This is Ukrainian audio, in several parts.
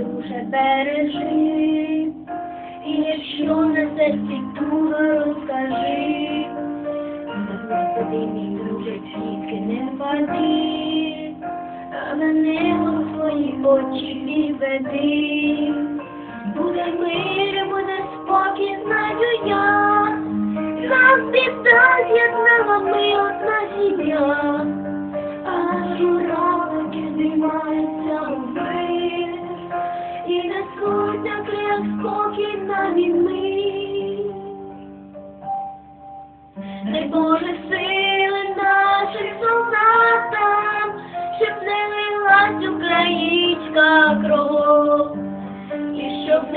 дуже бережи, і якщо на серці туга розкажи, Господи, мій друже, тільки не впади, а мене у свої очі відведи. Буде мир, буде спокій, знаю я, нас віддасть, як нема ми одна сім'я.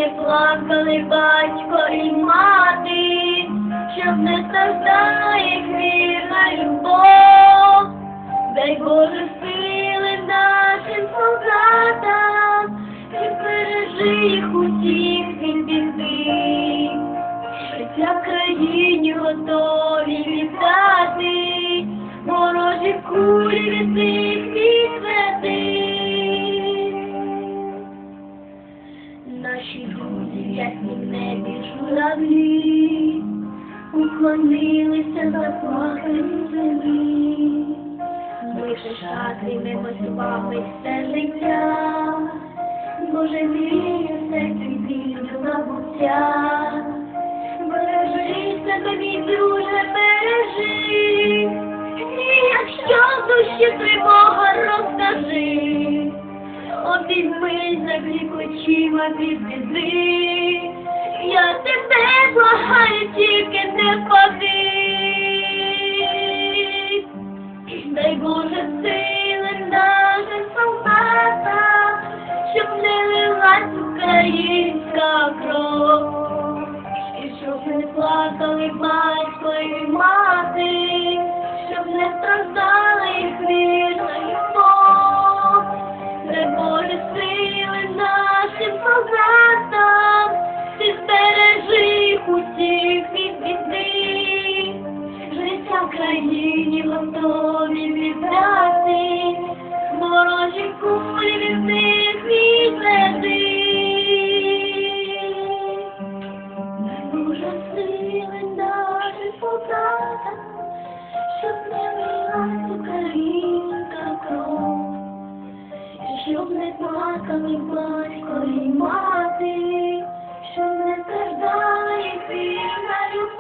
Не плакали батько і мати, щоб не страждала їх вірна любов. Дай Боже сили нашим солдатам, і бережи їх усіх від біди. Життя країні готові віддати, ворожі кулі від журавлі, уклонилися заплакані землі. Ми шатимемо з вами все життя, Боже мій, серці вірю на буття. Бережи себе, мій друже, бережи, і якщо в душі тривога розкажи, обійми землі очима від біди, я тебе Боже, повій, дай Боже сили нашим солдатам, щоб не лилась українська кров, і щоб не плакали батько і мати, щоб не страждали. Україні готові зібрати, ворожі кулі від них відведи. Дуже сили даже солдата, щоб не лилась українська кров, щоб не плакали батько і мати, щоб не страждали пізна любов.